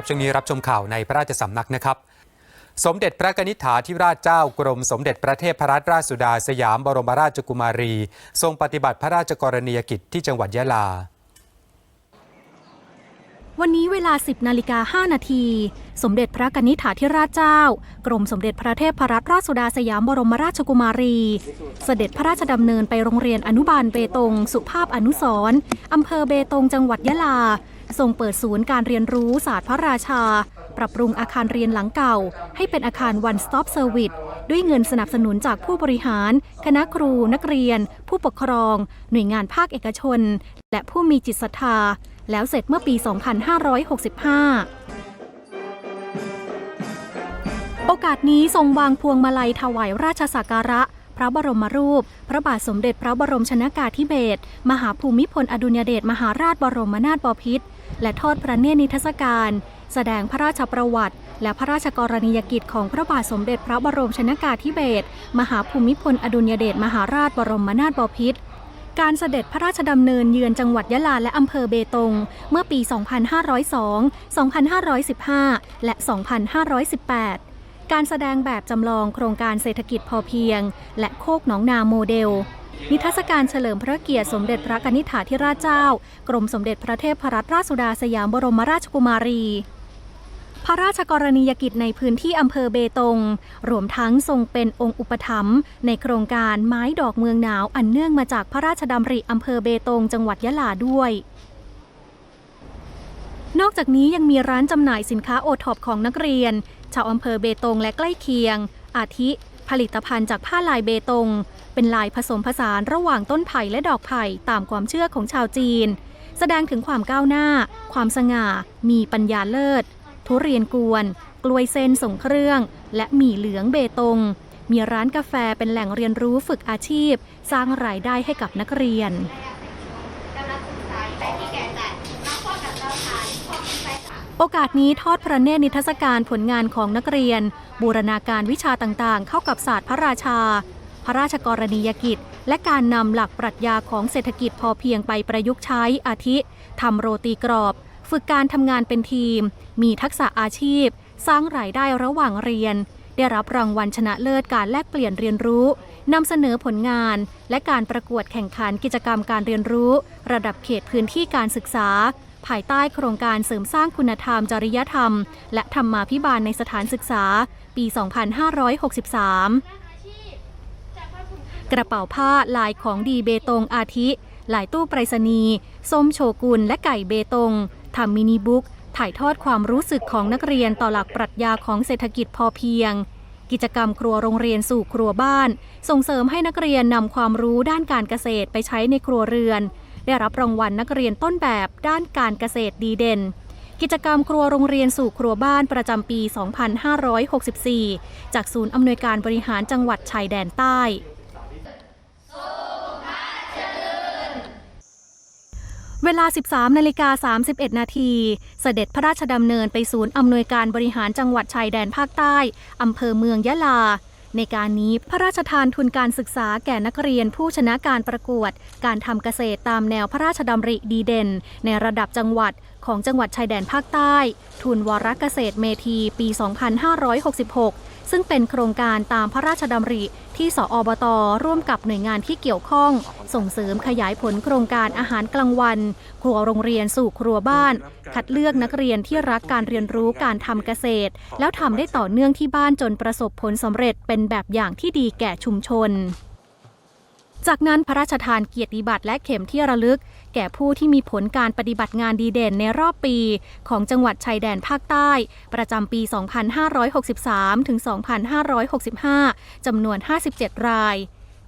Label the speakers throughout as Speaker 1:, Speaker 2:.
Speaker 1: ครับช่วงนี้รับชมข่าวในพระราชสำนักนะครับ สมเด็จพระนิษฐาธิราชเจ้ากรมสมเด็จพระเทพรัตนราชสุดาสยามบรมราชกุมารี ทรงปฏิบัติพระราชกรณียกิจที่จังหวัดยะลา
Speaker 2: วันนี้เวลา 10นาฬิกา5นาที สมเด็จพระกนิษฐาธิราชเจ้า กรมสมเด็จพระเทพรัตนราชสุดาสยามบรมราชกุมารี เสด็จพระราชดำเนินไปโรงเรียนอนุบาลเบตง สุภาพอนุสร์อำเภอเบตงจังหวัดยะลา ทรงเปิดศูนย์การเรียนรู้ศาสตร์พระราชา ปรับปรุงอาคารเรียนหลังเก่า ให้เป็นอาคาร One Stop Service ด้วยเงินสนับสนุนจากผู้บริหาร คณะครู นักเรียน ผู้ปกครอง หน่วยงานภาคเอกชน และผู้มีจิตศรัทธา แล้วเสร็จเมื่อปี 2565โอกาสนี้ทรงวางพวงมาลัยถวายราชสักการะ พระบรมรูป พระบาทสมเด็จพระบรมชนากาธิเบศรมหาภูมิพลอดุลยเดชมหาราชบรมนาถบพิตร และทอดพระเนตรนิทรรศการ แสดงพระราชประวัติ และพระราชกรณียกิจของพระบาทสมเด็จพระบรมชนากาธิเบศรมหาภูมิพลอดุลยเดชมหาราชบรมนาถบพิตรการเสด็จพระราชดำเนินเยือนจังหวัดยะลาและอำเภอเบตง เมื่อปี 2502 2515 และ 2518 การแสดงแบบจำลองโครงการเศรษฐกิจพอเพียง และโคกหนองนาโมเดล นิทรรศการเฉลิมพระเกียรติสมเด็จพระกนิษฐาธิราชเจ้า กรมสมเด็จพระเทพรัตนราชสุดาสยามบรมราชกุมารี พระราชกรณียกิจในพื้นที่อำเภอเบตง รวมทั้งทรงเป็นองค์อุปถัมภ์ในโครงการไม้ดอกเมืองหนาวอันเนื่องมาจากพระราชดำริอำเภอเบตง จังหวัดยะลาด้วยนอกจากนี้ยังมีร้านจำหน่ายสินค้าโอท็อปของนักเรียน ชาวอำเภอเบตงและใกล้เคียง อาทิ ผลิตภัณฑ์จากผ้าลายเบตง เป็นลายผสมผสานระหว่างต้นไผ่และดอกไผ่ตามความเชื่อของชาวจีน แสดงถึงความก้าวหน้า ความสง่า มีปัญญาเลิศ ทุเรียนกวน กล้วยเส้นส่งเครื่อง และหมี่เหลืองเบตง มีร้านกาแฟเป็นแหล่งเรียนรู้ฝึกอาชีพ สร้างรายได้ให้กับนักเรียนโอกาสนี้ทอดพระเนตรนิทรรศการผลงานของนักเรียน บูรณาการวิชาต่างๆ เข้ากับศาสตร์พระราชา พระราชกรณียกิจ และการนำหลักปรัชญาของเศรษฐกิจพอเพียงไปประยุกต์ใช้อาทิทำโรตีกรอบ ฝึกการทำงานเป็นทีม มีทักษะอาชีพ สร้างรายได้ระหว่างเรียน ได้รับรางวัลชนะเลิศการแลกเปลี่ยนเรียนรู้นำเสนอผลงาน และการประกวดแข่งขันกิจกรรมการเรียนรู้ ระดับเขตพื้นที่การศึกษา ภายใต้โครงการเสริมสร้างคุณธรรมจริยธรรม และธรรมาภิบาลในสถานศึกษา ปี 2563 กระเป๋าผ้าลายของดีเบตงอาทิ หลายตู้ไปรษณีย์ส้มโชกุนและไก่เบตงทำมินิบุ๊กถ่ายทอดความรู้สึกของนักเรียนต่อหลักปรัชญาของเศรษฐกิจพอเพียง กิจกรรมครัวโรงเรียนสู่ครัวบ้าน ส่งเสริมให้นักเรียนนำความรู้ด้านการเกษตรไปใช้ในครัวเรือน ได้รับรางวัลนักเรียนต้นแบบด้านการเกษตรดีเด่นกิจกรรมครัวโรงเรียนสู่ครัวบ้านประจำปี 2564 จากศูนย์อำนวยการบริหารจังหวัดชายแดนใต้ เวลา 13นาฬิกา31 นาที เสด็จพระราชดำเนินไปศูนย์อำนวยการบริหารจังหวัดชายแดนภาคใต้อำเภอเมืองยะลา ในการนี้พระราชทานทุนการศึกษาแก่นักเรียนผู้ชนะการประกวด การทำเกษตรตามแนวพระราชดำริดีเด่น ในระดับจังหวัดของจังหวัดชายแดนภาคใต้ ทุนวรเกษตรเมธีปี 2566 ซึ่งเป็นโครงการตามพระราชดำริที่สอบต ร่วมกับหน่วยงานที่เกี่ยวข้อง ส่งเสริมขยายผลโครงการอาหารกลางวัน ครัวโรงเรียนสู่ครัวบ้าน คัดเลือกนักเรียนที่รักการเรียนรู้การทำเกษตร แล้วทำได้ต่อเนื่องที่บ้านจนประสบผลสำเร็จเป็นแบบอย่างที่ดีแก่ชุมชนจากนั้นพระราชทานเกียรติบัตรและเข็มที่ระลึก แก่ผู้ที่มีผลการปฏิบัติงานดีเด่นในรอบปี ของจังหวัดชายแดนภาคใต้ ประจำปี 2563 ถึง 2565 จำนวน 57 ราย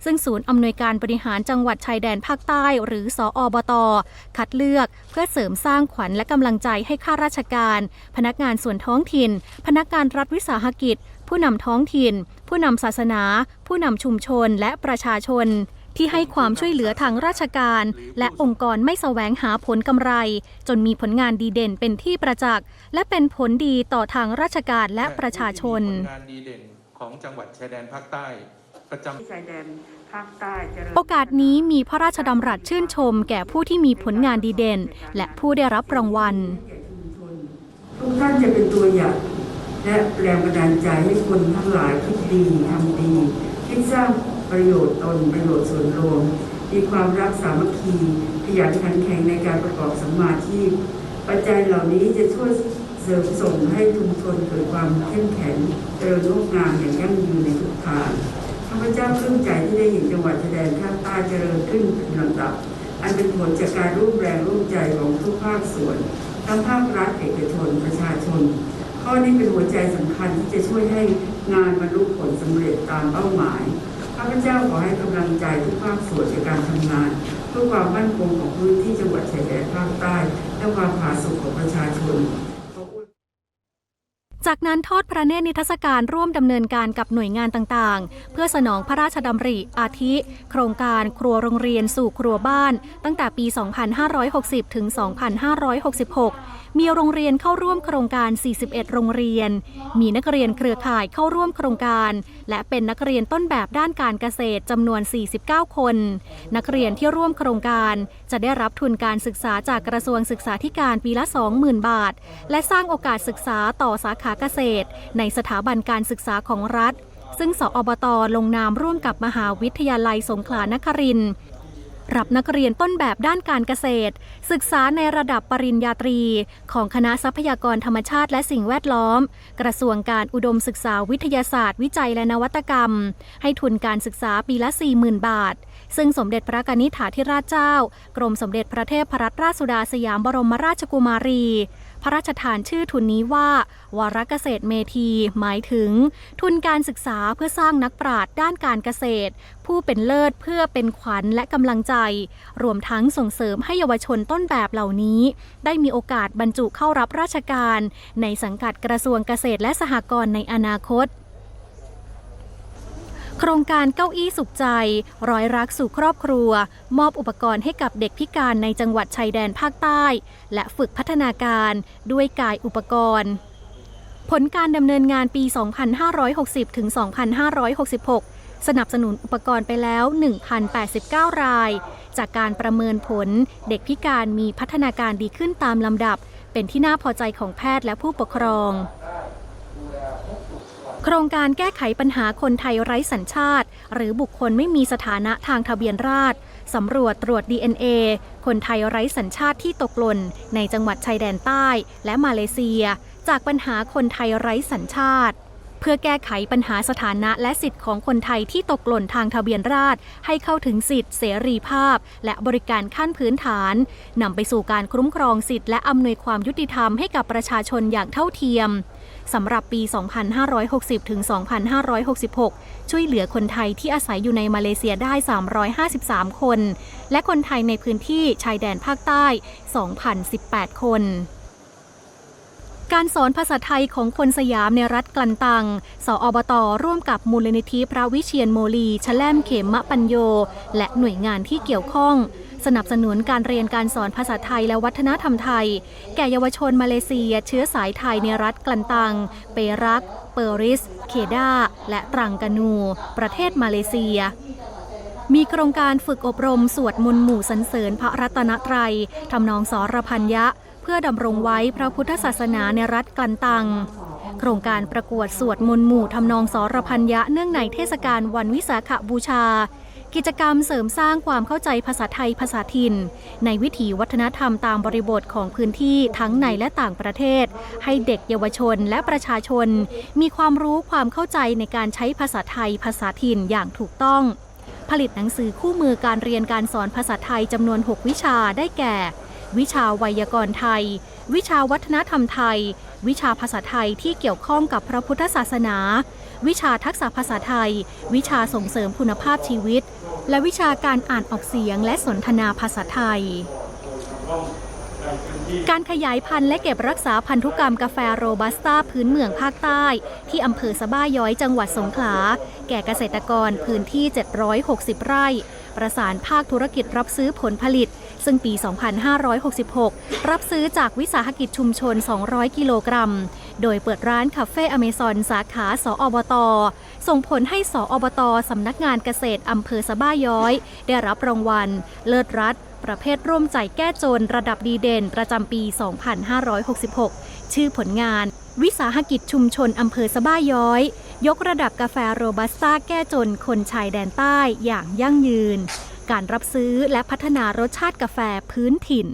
Speaker 2: ซึ่งศูนย์อำนวยการบริหารจังหวัดชายแดนภาคใต้ หรือสออบต คัดเลือกเพื่อเสริมสร้างขวัญและกำลังใจให้ข้าราชการ พนักงานส่วนท้องถิ่น พนักงานรัฐวิสาหกิจ ผู้นำท้องถิ่น ผู้นำศาสนา ผู้นำชุมชนและประชาชน ที่ให้ความช่วยเหลือทางราชการ และองค์กรไม่แสวงหาผลกำไร จนมีผลงานดีเด่นเป็นที่ประจักษ์และเป็นผลดีต่อทางราชการและประชาชน
Speaker 3: ผลงานดีเด่นของจังหวัดชายแดนภาคใต้ประจำ
Speaker 4: ชายแดนภาคใต้เจริญ
Speaker 2: โอกาสนี้มีพระราชดำรัสชื่นชม แก่ผู้ที่มีผลงานดีเด่น และผู้ได้รับรางวัล
Speaker 4: แก่ชุมชนทุกท่านจะเป็นตัวอย่างและแรงบันดาลใจให้คนทั้งหลายคิดดีทำดีคิดสร้าง ประโยชน์ตนประโยชน์ส่วนรวม มีความรักสามัคคีขยันขันแข็งในการประกอบสัมมาชีพ ปัจจัยเหล่านี้จะช่วยเสริมส่งให้ชุมชนเกิดความเข้มแข็งเจริญงอกงามอย่างยั่งยืนในทุกทางข้าพเจ้าปลื้มใจที่ได้เห็นจังหวัดชายแดนภาคใต้เจริญขึ้นเป็นลำดับ อันเป็นผลจากการร่วมแรงร่วมใจของทุกภาคส่วนทั้งภาครัฐเอกชนประชาชน ข้อนี้เป็นหัวใจสำคัญที่จะช่วยให้งานบรรลุผลสำเร็จตามเป้าหมาย ข้าพเจ้าขอให้กำลังใจทุกภาคส่วนในการทำงาน เพื่อความมั่นคงของพื้นที่จังหวัดชายแดนภาคใต้ และความผาสุกของประชาชน
Speaker 2: จากนั้นทอดพระเนตรนิทรรศการร่วมดำเนินการกับหน่วยงานต่างๆ เพื่อสนองพระราชดำริ อาทิ โครงการครัวโรงเรียนสู่ครัวบ้าน ตั้งแต่ปี 2560 ถึง 2566 มีโรงเรียนเข้าร่วมโครงการ 41 โรงเรียน มีนักเรียนเครือข่ายเข้าร่วมโครงการ และเป็นนักเรียนต้นแบบด้านการเกษตรจำนวน 49 คน นักเรียนที่ร่วมโครงการ จะได้รับทุนการศึกษาจากกระทรวงศึกษาธิการปีละ 20,000 บาท และสร้างโอกาสศึกษาต่อสาขาเกษตร ในสถาบันการศึกษาของรัฐซึ่งสอบตลงนามร่วมกับมหาวิทยาลัยสงขลานครินท รับนักเรียนต้นแบบด้านการเกษตร ศึกษาในระดับปริญญาตรี ของคณะทรัพยากรธรรมชาติและสิ่งแวดล้อม กระทรวงการอุดมศึกษาวิทยาศาสตร์ วิจัยและนวัตกรรม ให้ทุนการศึกษาปีละ 40,000 บาท ซึ่งสมเด็จพระกนิษฐาธิราชเจ้า กรมสมเด็จพระเทพรัตนราชสุดาสยามบรมราชกุมารี พระราชทานชื่อทุนนี้ว่าวารเกษตรเมธี หมายถึง ทุนการศึกษาเพื่อสร้างนักปราชญ์ด้านการเกษตร ผู้เป็นเลิศเพื่อเป็นขวัญและกำลังใจ รวมทั้งส่งเสริมให้เยาวชนต้นแบบเหล่านี้ ได้มีโอกาสบรรจุเข้ารับราชการ ในสังกัดกระทรวงเกษตรและสหกรณ์ในอนาคต โครงการเก้าอี้สุขใจ ร้อยรักสู่ครอบครัว มอบอุปกรณ์ให้กับเด็กพิการในจังหวัดชายแดนภาคใต้ และฝึกพัฒนาการด้วยกายอุปกรณ์ ผลการดำเนินงานปี 2560 ถึง 2566 สนับสนุนอุปกรณ์ไปแล้ว 1,089 ราย จากการประเมินผล เด็กพิการมีพัฒนาการดีขึ้นตามลำดับ เป็นที่น่าพอใจของแพทย์และผู้ปกครอง โครงการแก้ไขปัญหาคนไทยไร้สัญชาติ หรือบุคคลไม่มีสถานะทางทะเบียนราษฎรสำรวจตรวจ DNA คนไทยไร้สัญชาติที่ตกหล่นในจังหวัดชายแดนใต้ และมาเลเซีย จากปัญหาคนไทยไร้สัญชาติ เพื่อแก้ไขปัญหาสถานะและสิทธิของคนไทยที่ตกหล่นทางทะเบียนราษฎรให้เข้าถึงสิทธิเสรีภาพ และบริการขั้นพื้นฐานนำไปสู่การคุ้มครองสิทธิและอำนวยความยุติธรรมให้กับประชาชนอย่างเท่าเทียมสำหรับปี 2560 ถึง 2566 ช่วยเหลือคนไทยที่อาศัยอยู่ในมาเลเซียได้ 353 คน และคนไทยในพื้นที่ชายแดนภาคใต้ 2,018 คน การสอนภาษาไทยของคนสยามในรัฐกลันตัง สออบต ร่วมกับมูลนิธิพระวิเชียนโมลีชแลมเขมมะปัญโย และหน่วยงานที่เกี่ยวข้อง สนับสนุนการเรียนการสอนภาษาไทยและวัฒนธรรมไทย แก่เยาวชนมาเลเซีย เชื้อสายไทยในรัฐกลันตัง เปรัก เปอริส เคดา และตรังกานู ประเทศมาเลเซียมีโครงการฝึกอบรมสวดมนต์หมู่สรรเสริญพระรัตนตรัยทำนองสรพัญญะ เพื่อดำรงไว้พระพุทธศาสนาในรัฐกลันตัง โครงการประกวดสวดมนต์หมู่ทำนองสรพัญญะเนื่องในเทศกาลวันวิสาขบูชา กิจกรรมเสริมสร้างความเข้าใจภาษาไทยภาษาถิ่น ในวิถีวัฒนธรรมตามบริบทของพื้นที่ทั้งในและต่างประเทศ ให้เด็กเยาวชนและประชาชน มีความรู้ความเข้าใจในการใช้ภาษาไทยภาษาถิ่นอย่างถูกต้องผลิตหนังสือคู่มือการเรียนการสอนภาษาไทยจำนวน 6 วิชาได้แก่ วิชาไวยากรณ์ไทย วิชาวัฒนธรรมไทย วิชาภาษาไทยที่เกี่ยวข้องกับพระพุทธศาสนา วิชาทักษะภาษาไทย วิชาส่งเสริมคุณภาพชีวิต และวิชาการอ่านออกเสียงและสนทนาภาษาไทย การขยายพันธุ์และเก็บรักษาพันธุกรรมกาแฟโรบัสต้าพื้นเมืองภาคใต้ ที่อำเภอสะบ้าย้อยจังหวัดสงขลา แก่เกษตรกรพื้นที่ 760 ไร่ ประสานภาคธุรกิจรับซื้อผลผลิต ซึ่งปี 2566 รับซื้อจากวิสาหกิจชุมชน 200 กิโลกรัม โดยเปิดร้านคาเฟ่อเมซอนสาขา สอบต ส่งผลให้สอบต สำนักงานเกษตรอำเภอสะบ้าย้อย ได้รับรางวัล เลิศรัฐ ประเภทร่วมใจแก้จนระดับดีเด่น ประจำปี 2566 ชื่อผลงาน วิสาหกิจชุมชนอำเภอสะบ้าย้อย ยกระดับกาแฟโรบัสต้าแก้จนคนชายแดนใต้อย่างยั่งยืน การรับซื้อและพัฒนารสชาติกาแฟพื้นถิ่น